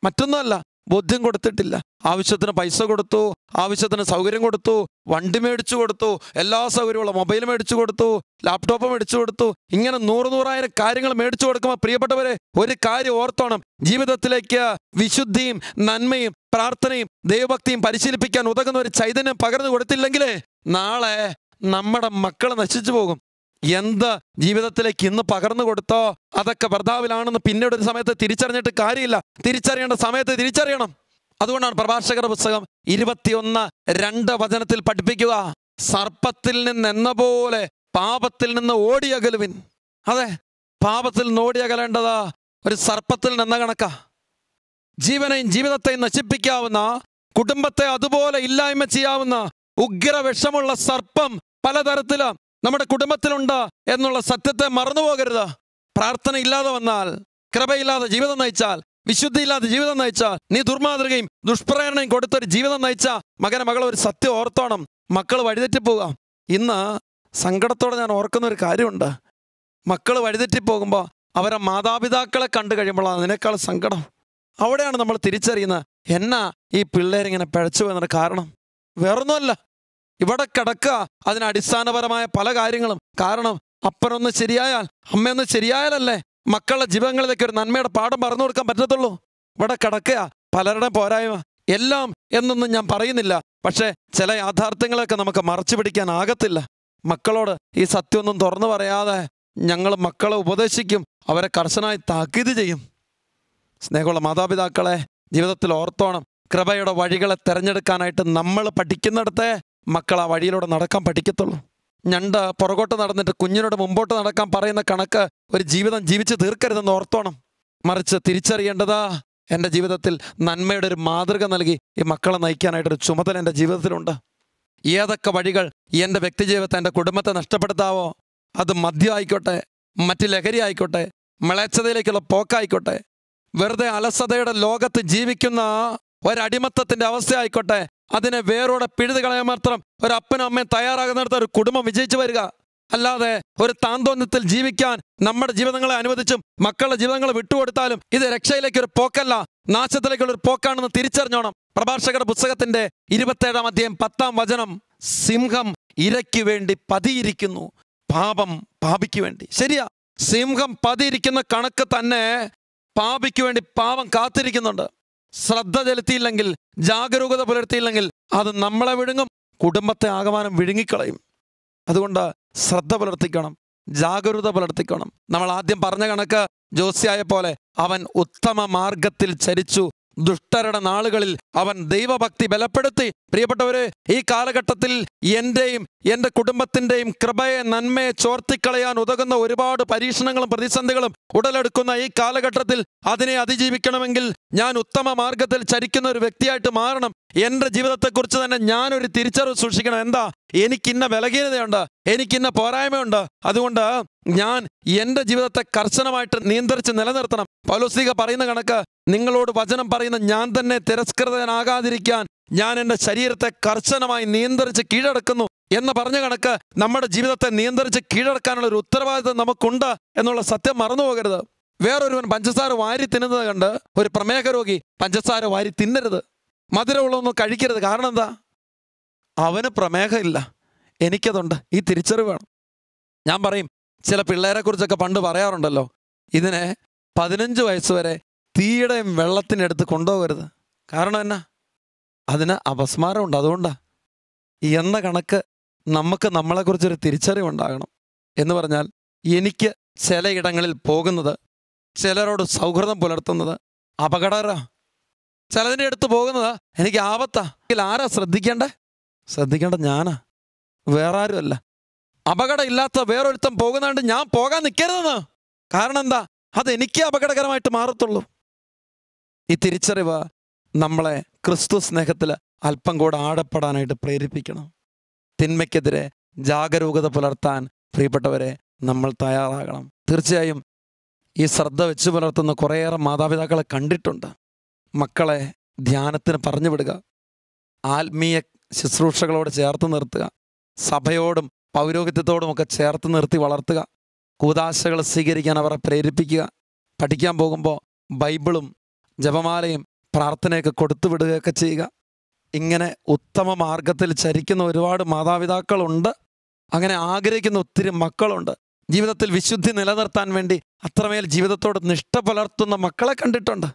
മറ്റൊന്നുമല്ല ബോധ്യം കൊടുത്തിട്ടില്ല. ആവശ്യത്തിന് പൈസ കൊടുത്തു ആവശ്യത്തിന് സൗകര്യം കൊടുത്തു വണ്ടി മേടിച്ചു കൊടുത്തു എല്ലാ സൗകര്യമുള്ള മൊബൈൽ മേടിച്ചു കൊടുത്തു ലാപ്ടോപ്പ് മേടിച്ചു കൊടുത്തു ഇങ്ങനെ നൂറ് നൂറായിരം കാര്യങ്ങൾ മേടിച്ചു കൊടുക്കുമ്പോൾ പ്രിയപ്പെട്ടവരെ ഒരു കാര്യം ഓർത്തോണം. ജീവിതത്തിലേക്ക് വിശുദ്ധിയും നന്മയും പ്രാർത്ഥനയും ദൈവഭക്തിയും പരിശീലിപ്പിക്കാൻ ഉതകുന്ന ഒരു ചൈതന്യം പകർന്നു കൊടുത്തില്ലെങ്കിൽ നാളെ നമ്മുടെ മക്കൾ നശിച്ചു പോകും. എന്ത് ജീവിതത്തിലേക്ക് ഇന്ന് പകർന്നു കൊടുത്തോ അതൊക്കെ ഭർത്താവിലാണെന്ന് പിന്നീട് ഒരു സമയത്ത് തിരിച്ചറിഞ്ഞിട്ട് കാര്യമില്ല. തിരിച്ചറിയേണ്ട സമയത്ത് തിരിച്ചറിയണം. അതുകൊണ്ടാണ് പ്രഭാഷകരുടെ പുസ്തകം ഇരുപത്തിയൊന്ന് രണ്ട് വചനത്തിൽ പഠിപ്പിക്കുക. സർപ്പത്തിൽ നിന്ന് എന്ന പോലെ പാപത്തിൽ നിന്ന് ഓടിയകലുവിൻ. അതെ പാപത്തിൽ നിന്ന് ഓടിയകലേണ്ടത് ഒരു സർപ്പത്തിൽ നിന്ന കണക്കാ. ജീവനെയും ജീവിതത്തെയും നശിപ്പിക്കാവുന്ന കുടുംബത്തെ അതുപോലെ ഇല്ലായ്മ ചെയ്യാവുന്ന ഉഗ്ര വിഷമുള്ള സർപ്പം പലതരത്തിൽ നമ്മുടെ കുടുംബത്തിലുണ്ട് എന്നുള്ള സത്യത്തെ മറന്നുപോകരുത് പ്രാർത്ഥന ഇല്ലാതെ വന്നാൽ കൃപയില്ലാതെ ജീവിതം നയിച്ചാൽ വിശുദ്ധിയില്ലാതെ ജീവിതം നയിച്ചാൽ നീ ദുർമാതൃകയും ദുഷ്പ്രേരണയും കൊടുത്തൊരു ജീവിതം നയിച്ച മകനെ മകൾ ഒരു സത്യം ഓർത്തോണം. മക്കൾ വഴിതെറ്റിപ്പോവുക ഇന്ന് സങ്കടത്തോടെ ഞാൻ ഓർക്കുന്ന ഒരു കാര്യമുണ്ട്. മക്കൾ വഴിതെറ്റിപ്പോകുമ്പോൾ അവരെ മാതാപിതാക്കളെ കണ്ടു കഴിയുമ്പോഴാണ് അതിനേക്കാൾ സങ്കടം. അവിടെയാണ് നമ്മൾ തിരിച്ചറിയുന്നത് എന്നാ ഈ പിള്ളേരിങ്ങനെ പിഴച്ചു പോകുന്നതിന് കാരണം? വേറൊന്നുമല്ല. ഇവിടെ കിടക്കുക അതിന് അടിസ്ഥാനപരമായ പല കാര്യങ്ങളും. കാരണം അപ്പനൊന്ന് ശരിയായാൽ അമ്മയൊന്ന് ശരിയായാലല്ലേ മക്കളുടെ ജീവിതങ്ങളിലേക്ക് ഒരു നന്മയുടെ പാഠം പറഞ്ഞു കൊടുക്കാൻ പറ്റത്തുള്ളൂ? ഇവിടെ കിടക്കുക പലരുടെ പോരായ്മ. എല്ലാം എന്നൊന്നും ഞാൻ പറയുന്നില്ല. പക്ഷേ ചില യാഥാർത്ഥ്യങ്ങളൊക്കെ നമുക്ക് മറച്ചു പിടിക്കാനാകത്തില്ല മക്കളോട് ഈ സത്യമൊന്നും തുറന്നു പറയാതെ ഞങ്ങൾ മക്കളെ ഉപദേശിക്കും അവരെ കർശനമായി താക്കീത് ചെയ്യും. സ്നേഹമുള്ള മാതാപിതാക്കളെ ജീവിതത്തിൽ ഓർത്തോണം കൃപയുടെ വഴികളെ തിരഞ്ഞെടുക്കാനായിട്ട് നമ്മൾ പഠിക്കുന്നിടത്തെ മക്കൾ ആ വഴിയിലൂടെ നടക്കാൻ പഠിക്കത്തുള്ളൂ. ഞണ്ട് പുറകോട്ട് നടന്നിട്ട് കുഞ്ഞിനോട് മുമ്പോട്ട് നടക്കാൻ പറയുന്ന കണക്ക് ഒരു ജീവിതം ജീവിച്ച് തീർക്കരുതെന്ന് ഓർത്തോണം. മറിച്ച് തിരിച്ചറിയേണ്ടത് എന്റെ ജീവിതത്തിൽ നന്മയുടെ ഒരു മാതൃക നൽകി ഈ മക്കളെ നയിക്കാനായിട്ടൊരു ചുമതല എന്റെ ജീവിതത്തിലുണ്ട്. ഏതൊക്കെ വഴികൾ എന്റെ വ്യക്തിജീവിതത്തെ എന്റെ കുടുംബത്തെ നഷ്ടപ്പെടുത്താവോ അത് മദ്യം ആയിക്കോട്ടെ മറ്റ് ലഹരി ആയിക്കോട്ടെ മിളച്ചതയിലേക്കുള്ള പോക്കായിക്കോട്ടെ. വെറുതെ അലസതയുടെ ലോകത്ത് ജീവിക്കുന്ന ഒരടിമത്തത്തിന്റെ അവസ്ഥ ആയിക്കോട്ടെ അതിനെ വേരോടെ പിഴുതു കളയാൻ മാത്രം ഒരു അപ്പനും അമ്മയും തയ്യാറാകുന്നിടത്ത് ഒരു കുടുംബം വിജയിച്ചു വരിക. അല്ലാതെ ഒരു താന്തോന്നത്തിൽ ജീവിക്കാൻ നമ്മുടെ ജീവിതങ്ങളെ അനുവദിച്ചും മക്കളുടെ ജീവിതങ്ങളെ വിട്ടുകൊടുത്താലും ഇത് രക്ഷയിലേക്ക് ഒരു പോക്കല്ല. നാശത്തിലേക്കുള്ള ഒരു പോക്കാണെന്ന് തിരിച്ചറിഞ്ഞോണം. പ്രഭാഷകരുടെ പുസ്തകത്തിന്റെ ഇരുപത്തേഴാം അധ്യായം പത്താം വചനം സിംഹം ഇരയ്ക്ക് വേണ്ടി പതിയിരിക്കുന്നു. പാപം പാപിക്ക് വേണ്ടി. ശരിയാ? സിംഹം പതിയിരിക്കുന്ന കണക്ക് തന്നെ പാപിക്ക് വേണ്ടി പാപം കാത്തിരിക്കുന്നുണ്ട്. ശ്രദ്ധ ചെലുത്തിയില്ലെങ്കിൽ ജാഗരൂകത പുലർത്തിയില്ലെങ്കിൽ അത് നമ്മളെ വിഴുങ്ങും കുടുംബത്തെ ആകമാനം വിഴുങ്ങിക്കളയും. അതുകൊണ്ട് ശ്രദ്ധ പുലർത്തിക്കണം ജാഗരൂകത പുലർത്തിക്കണം. നമ്മൾ ആദ്യം പറഞ്ഞ കണക്ക് ജോസിയായ പോലെ അവൻ ഉത്തമ മാർഗത്തിൽ ചരിച്ചു. ദുഷ്ടരുടെ നാളുകളിൽ അവൻ ദൈവഭക്തി ബലപ്പെടുത്തി. പ്രിയപ്പെട്ടവര് ഈ കാലഘട്ടത്തിൽ എന്റെയും എന്റെ കുടുംബത്തിന്റെയും കൃപയെ നന്മയെ ചോർത്തിക്കളയാൻ ഉതകുന്ന ഒരുപാട് പരീക്ഷണങ്ങളും പ്രതിസന്ധികളും ഉടലെടുക്കുന്ന ഈ കാലഘട്ടത്തിൽ അതിനെ അതിജീവിക്കണമെങ്കിൽ ഞാൻ ഉത്തമ മാർഗത്തിൽ ചരിക്കുന്ന ഒരു വ്യക്തിയായിട്ട് മാറണം. എന്റെ ജീവിതത്തെക്കുറിച്ച് തന്നെ ഞാനൊരു തിരിച്ചറിവ് സൂക്ഷിക്കണം. എന്താ? എനിക്കിന്ന ബലഹീനതയുണ്ട്. എനിക്കിന്ന പോരായ്മയുണ്ട്. അതുകൊണ്ട് ഞാൻ എന്റെ ജീവിതത്തെ കർശനമായിട്ട് നിയന്ത്രിച്ച് നിലനിർത്തണം. പൗലോസ്ലിക പറയുന്ന കണക്ക് നിങ്ങളോട് വചനം പറയുന്ന ഞാൻ തന്നെ തിരസ്കൃതനാകാതിരിക്കാൻ ഞാൻ എന്റെ ശരീരത്തെ കർശനമായി നിയന്ത്രിച്ച് കീഴടക്കുന്നു. എന്ന് പറഞ്ഞ കണക്ക് നമ്മുടെ ജീവിതത്തെ നിയന്ത്രിച്ച് കീഴടക്കാനുള്ള ഒരു ഉത്തരവാദിത്വം നമുക്കുണ്ട് എന്നുള്ള സത്യം മറന്നു പോകരുത്. വേറൊരുവൻ പഞ്ചസാര വാരി തിന്നുന്നത് കണ്ട് ഒരു പ്രമേഹ രോഗി പഞ്ചസാര വാരി തിന്നരുത്. മധുരമുള്ളതൊന്നും കഴിക്കരുത്. കാരണം എന്താ? അവന് പ്രമേഹമില്ല എനിക്കതുണ്ട്. ഈ തിരിച്ചറിവ് വേണം. ഞാൻ പറയും ചില പിള്ളേരെ കുറിച്ചൊക്കെ പണ്ട് പറയാറുണ്ടല്ലോ ഇതിനെ പതിനഞ്ച് വയസ്സ് വരെ തീയുടെയും വെള്ളത്തിനടുത്ത് കൊണ്ടുപോകരുത്. കാരണം എന്നാ? അതിന് അപസ്മാരമുണ്ട്. അതുകൊണ്ടാണ് എന്ന കണക്ക് നമുക്ക് നമ്മളെക്കുറിച്ചൊരു തിരിച്ചറിവുണ്ടാകണം എന്ന് പറഞ്ഞാൽ എനിക്ക് ചിലയിടങ്ങളിൽ പോകുന്നത് ചിലരോട് സൗഹൃദം പുലർത്തുന്നത് അപകടകര. ചിലതിന്റെ അടുത്ത് പോകുന്നത് എനിക്ക് ആപത്താ. ആരാ ശ്രദ്ധിക്കേണ്ടേ? ശ്രദ്ധിക്കേണ്ട ഞാനാ. വേറെ ആരുമല്ല അപകടം ഇല്ലാത്ത വേറൊരുത്തം പോകുന്നതുകൊണ്ട് ഞാൻ പോകാൻ നിൽക്കരുതെന്ന്. കാരണം എന്താ? അത് എനിക്ക് അപകടകരമായിട്ട് മാറത്തുള്ളൂ. ഈ തിരിച്ചറിവ് നമ്മളെ ക്രിസ്തു സ്നേഹത്തിൽ അല്പം കൂടെ ആടപ്പെടാനായിട്ട് പ്രേരിപ്പിക്കണം. തിന്മയ്ക്കെതിരെ ജാഗരൂകത പുലർത്താൻ പ്രിയപ്പെട്ടവരെ നമ്മൾ തയ്യാറാകണം. തീർച്ചയായും ഈ ശ്രദ്ധ വെച്ച് പുലർത്തുന്ന കുറേയേറെ മാതാപിതാക്കളെ കണ്ടിട്ടുണ്ട്. മക്കളെ ധ്യാനത്തിന് പറഞ്ഞു വിടുക ആത്മീയ ശുശ്രൂഷകളോട് ചേർത്ത് നിർത്തുക. സഭയോടും പൗരോഹിത്യത്തോടും ഒക്കെ ചേർത്ത് നിർത്തി വളർത്തുക. കൂതാശകൾ സ്വീകരിക്കാൻ അവരെ പ്രേരിപ്പിക്കുക. പഠിക്കാൻ പോകുമ്പോൾ ബൈബിളും ജപമാലയും പ്രാർത്ഥനയൊക്കെ കൊടുത്തു വിടുകയൊക്കെ ചെയ്യുക. ഇങ്ങനെ ഉത്തമ മാർഗത്തിൽ ചരിക്കുന്ന ഒരുപാട് മാതാപിതാക്കളുണ്ട്. അങ്ങനെ ആഗ്രഹിക്കുന്ന ഒത്തിരി മക്കളുണ്ട്. ജീവിതത്തിൽ വിശുദ്ധി നിലനിർത്താൻ വേണ്ടി അത്രമേൽ ജീവിതത്തോട് നിഷ്ഠ പുലർത്തുന്ന മക്കളെ കണ്ടിട്ടുണ്ട്.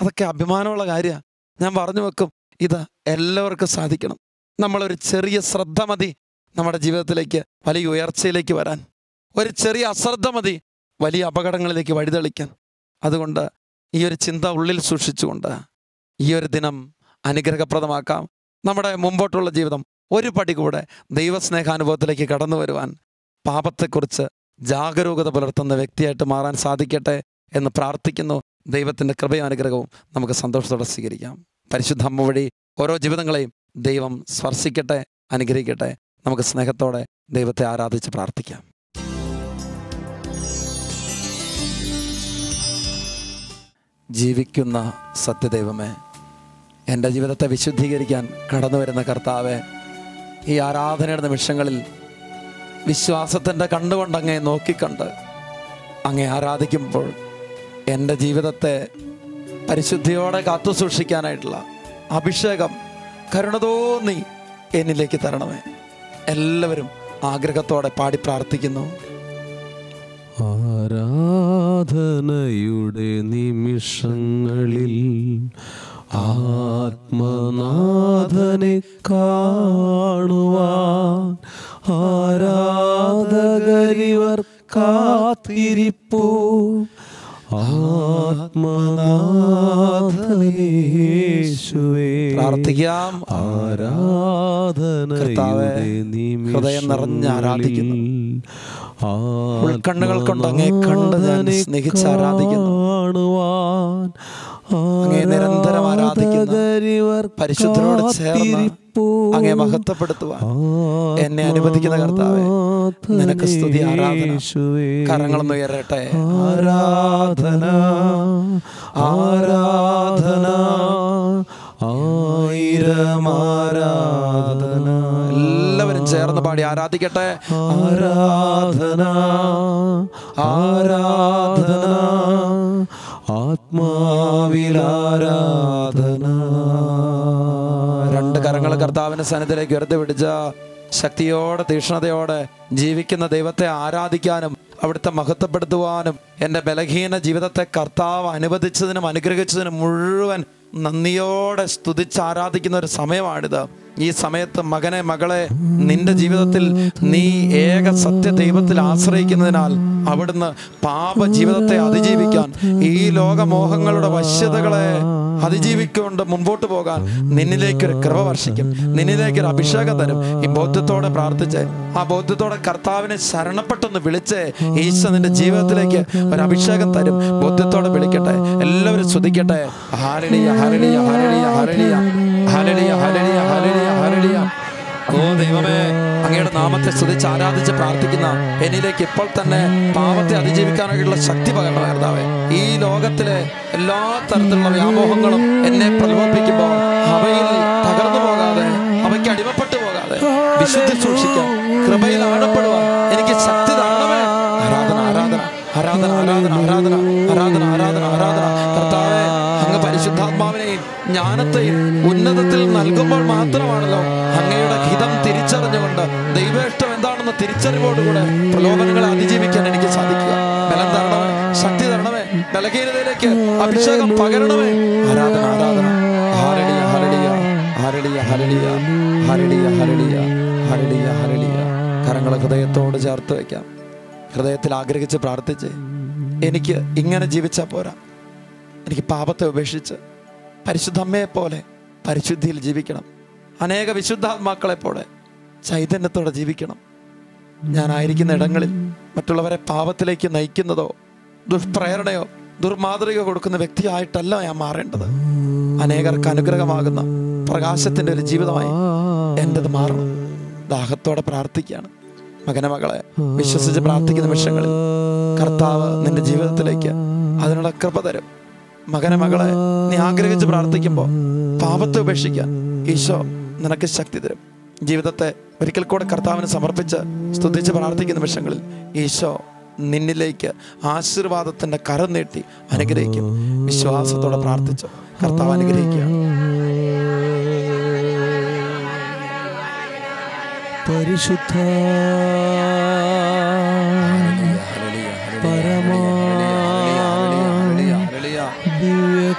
അതൊക്കെ അഭിമാനമുള്ള കാര്യമാണ് ഞാൻ പറഞ്ഞു വെക്കും ഇത് എല്ലാവർക്കും സാധിക്കണം. നമ്മളൊരു ചെറിയ ശ്രദ്ധ മതി നമ്മുടെ ജീവിതത്തിലേക്ക് വലിയ ഉയർച്ചയിലേക്ക് വരാൻ. ഒരു ചെറിയ അശ്രദ്ധ മതി വലിയ അപകടങ്ങളിലേക്ക് വഴിതെളിക്കാൻ. അതുകൊണ്ട് ഈ ഒരു ചിന്ത ഉള്ളിൽ സൂക്ഷിച്ചുകൊണ്ട് ഈ ഒരു ദിനം അനുഗ്രഹപ്രദമാക്കാം. നമ്മുടെ മുമ്പോട്ടുള്ള ജീവിതം ഒരു പടി കൂടെ ദൈവസ്നേഹാനുഭവത്തിലേക്ക് കടന്നു വരുവാൻ പാപത്തെക്കുറിച്ച് ജാഗരൂകത പുലർത്തുന്ന വ്യക്തിയായിട്ട് മാറാൻ സാധിക്കട്ടെ എന്ന് പ്രാർത്ഥിക്കുന്നു. ദൈവത്തിന്റെ കൃപയും അനുഗ്രഹവും നമുക്ക് സന്തോഷത്തോടെ സ്വീകരിക്കാം. പരിശുദ്ധ അമ്മ വഴി ഓരോ ജീവിതങ്ങളെയും ദൈവം സ്പർശിക്കട്ടെ അനുഗ്രഹിക്കട്ടെ. നമുക്ക് സ്നേഹത്തോടെ ദൈവത്തെ ആരാധിച്ച് പ്രാർത്ഥിക്കാം. ജീവിക്കുന്ന സത്യദൈവമേ എന്റെ ജീവിതത്തെ വിശുദ്ധീകരിക്കാൻ കടന്നു വരുന്ന കർത്താവെ ഈ ആരാധനയുടെ നിമിഷങ്ങളിൽ വിശ്വാസത്തിന്റെ കണ്ണുകൊണ്ട് അങ്ങേ നോക്കിക്കണ്ട്. അങ്ങേ ആരാധിക്കുമ്പോൾ എന്റെ ജീവിതത്തെ പരിശുദ്ധിയോടെ കാത്തു സൂക്ഷിക്കാനായിട്ടുള്ള അഭിഷേകം കരുണ തോന്നി എന്നിലേക്ക് തരണമേ. എല്ലാവരും ആഗ്രഹത്തോടെ പാടി പ്രാർത്ഥിക്കുന്നു. ആരാധനയുടെ നിമിഷങ്ങളിൽ ആത്മനാഥനെ കാണുവാൻ ആരാധകരിവർ കാത്തിരിപ്പൂ പ്രാർത്ഥിക്കാം ആരാധന ഹൃദയം നിറഞ്ഞ് ആരാധിക്കുന്നു. ഉൾക്കണ്ണുകൾ കൊണ്ട് അങ്ങേ കണ്ട് ഞാൻ സ്നേഹിച്ച് ആരാധിക്കുന്നു. അങ്ങേ നിരന്തരം ആരാധിക്കുന്ന പരിശുദ്ധനോട് ചേർന്ന് അങ്ങേ മഹത്വപ്പെടുത്തുവാൻ എന്നെ അനുവദിക്കുന്ന കർത്താവേ, നിനക്ക് സ്തുതി, ആരാധന. കരങ്ങളൊന്ന് ഉയരട്ടെ. ആരാധന ആരാധന ആയിരം ആരാധന. എല്ലാവരും ചേർന്ന് പാടി ആരാധിക്കട്ടെ. ആരാധന ആരാധന ആത്മാവിൽ ആരാധന. രണ്ട് കരങ്ങൾ കർത്താവിന്റെ സന്നിധിയിലേക്ക് ഉയർത്തി പിടിച്ച ശക്തിയോടെ തീക്ഷ്ണതയോടെ ജീവിക്കുന്ന ദൈവത്തെ ആരാധിക്കാനും അവിടുത്തെ മഹത്വപ്പെടുത്തുവാനും എന്റെ ബലഹീന ജീവിതത്തെ കർത്താവ് അനുവദിച്ചതിനും അനുഗ്രഹിച്ചതിനും മുഴുവൻ നന്ദിയോടെ സ്തുതിച്ച് ആരാധിക്കുന്ന ഒരു സമയമാണിത്. ഈ സമയത്ത് മകനെ മകളെ നിന്റെ ജീവിതത്തിൽ നീ ഏക സത്യ ദൈവത്തിൽ ആശ്രയിക്കുന്നതിനാൽ അവിടുന്ന് പാപ ജീവിതത്തെ അതിജീവിക്കാൻ ഈ ലോകമോഹങ്ങളുടെ വശ്യതകളെ അതിജീവിക്കൊണ്ട് മുൻപോട്ട് പോകാൻ നിന്നിലേക്കൊരു കൃപ വർഷിക്കും. നിന്നിലേക്കൊരു അഭിഷേകം തരും. ഈ ബോധ്യത്തോടെ പ്രാർത്ഥിച്ച് ആ ബോധ്യത്തോടെ കർത്താവിനെ ശരണപ്പെട്ടൊന്ന് വിളിച്ച് ഈശോ നിന്റെ ജീവിതത്തിലേക്ക് ഒരു അഭിഷേകം തരും. ബോധ്യത്തോടെ വിളിക്കട്ടെ. എല്ലാവരും ശ്രദ്ധിക്കട്ടെ. ഹാരളിയ ഹാരളിയ ഹാരളിയ ഹാരളിയ ഹാരളിയ ഹാരളിയ ഹാരളിയ ഓ ദൈവമേ. അങ്ങയുടെ നാമത്തെ സ്തുതിച്ച് ആരാധിച്ച് പ്രാർത്ഥിക്കുന്ന എന്നിലേക്ക് ഇപ്പോൾ തന്നെ പാപത്തെ അതിജീവിക്കാനായിട്ടുള്ള ശക്തി പകരണം കർത്താവേ. ഈ ലോകത്തിലെ എല്ലാ തരത്തിലുള്ള വ്യാമോഹങ്ങളും എന്നെ പ്രലോഭിപ്പിക്കുമ്പോൾ അവയിൽ തകർന്നു പോകാതെ അവയ്ക്ക് അടിമപ്പെട്ടു പോകാതെ വിശുദ്ധി സൂക്ഷിക്കാൻ കൃപയിൽ ആടപ്പെടുവാൻ എനിക്ക് ശക്തി ആരാധന ആരാധന ആരാധന ആരാധന ആരാധന ആരാധന ആരാധന ആരാധന. കർത്താവേ അങ്ങ് പരിശുദ്ധാത്മാവിനെയും ജ്ഞാനത്തെയും ഉന്നതത്തിൽ നൽകുമ്പോൾ മാത്രമാണല്ലോ അങ്ങയുടെ തിരിച്ചറിഞ്ഞുകൊണ്ട് ദൈവേഷ്ടം എന്താണെന്ന് തിരിച്ചറിവോടുകൂടെ പ്രലോഭനങ്ങളെ അതിജീവിക്കാൻ എനിക്ക് സാധിക്കുക. ബലം തരണമേ ശക്തി തരണമേ ബലഹീനതയിലേക്ക് അഭിഷേകം പകരണമേ. ആരാധന ആരാധന. ഹാരടിയ ഹരടിയ ഹരടിയ ഹരടിയ ഹരടിയ ഹരടിയ ഹരടിയ ഹരടിയ കരങ്ങളെ ഹൃദയത്തോട് ചേർത്ത് വയ്ക്കാം. ഹൃദയത്തിൽ ആഗ്രഹിച്ച് പ്രാർത്ഥിച്ച് എനിക്ക് ഇങ്ങനെ ജീവിച്ചാൽ പോരാ. എനിക്ക് പാപത്തെ ഉപേക്ഷിച്ച് പരിശുദ്ധമ്മയെ പോലെ പരിശുദ്ധിയിൽ ജീവിക്കണം. അനേക വിശുദ്ധാത്മാക്കളെ പോലെ ചൈതന്യത്തോടെ ജീവിക്കണം. ഞാനായിരിക്കുന്ന ഇടങ്ങളിൽ മറ്റുള്ളവരെ പാപത്തിലേക്ക് നയിക്കുന്നതോ ദുഷ്പ്രേരണയോ ദുർമാതൃകയോ കൊടുക്കുന്ന വ്യക്തിയായിട്ടല്ല ഞാൻ മാറേണ്ടത്. അനേകർക്ക് അനുഗ്രഹമാകുന്ന പ്രകാശത്തിന്റെ ഒരു ജീവിതമായി എന്റെത് മാറണം. ദാഹത്തോടെ പ്രാർത്ഥിക്കുകയാണ്. മകനെ മകളെ വിശ്വസിച്ച് പ്രാർത്ഥിക്കുന്ന നിമിഷങ്ങളിൽ കർത്താവ് നിന്റെ ജീവിതത്തിലേക്ക് അതിനുള്ള കൃപ തരും. മകനെ മകളെ നീ ആഗ്രഹിച്ച് പ്രാർത്ഥിക്കുമ്പോൾ പാപത്തെ ഉപേക്ഷിക്കാൻ ഈശോ നിനക്ക് ശക്തി തരും. ജീവിതത്തെ ഒരിക്കൽ കൂടെ കർത്താവിന് സമർപ്പിച്ച് സ്തുതിച്ച് പ്രാർത്ഥിക്കുന്ന നിമിഷങ്ങളിൽ ഈശോ നിന്നിലേക്ക് ആശീർവാദത്തിന്റെ കരം നീട്ടി അനുഗ്രഹിക്കും വിശ്വാസത്തോടെ പ്രാർത്ഥിച്ച് കർത്താവ് അനുഗ്രഹിക്കുക പരിശുദ്ധ പരമാ ആത്മാവെ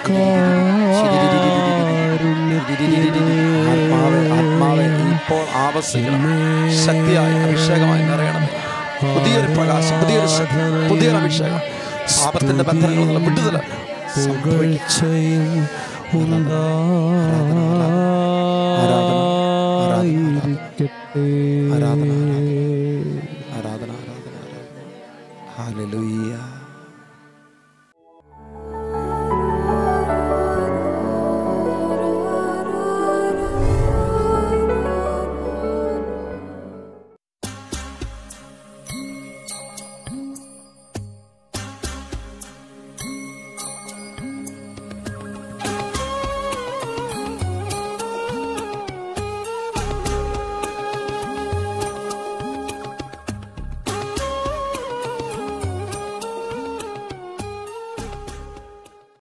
ഇപ്പോൾ ആവസിക്കണം. ശക്തിയായി അഭിഷേകമായി നിറയണം പുതിയൊരു പ്രകാശം പുതിയൊരു ശക്തി പുതിയൊരു അഭിഷേകം. പാപത്തിന്റെ ബന്ധനങ്ങളിൽ നിന്നുള്ള വിടുതല ആരാധന ആരാധന ആരാധന ആരാധന ഹാലലുയ്യ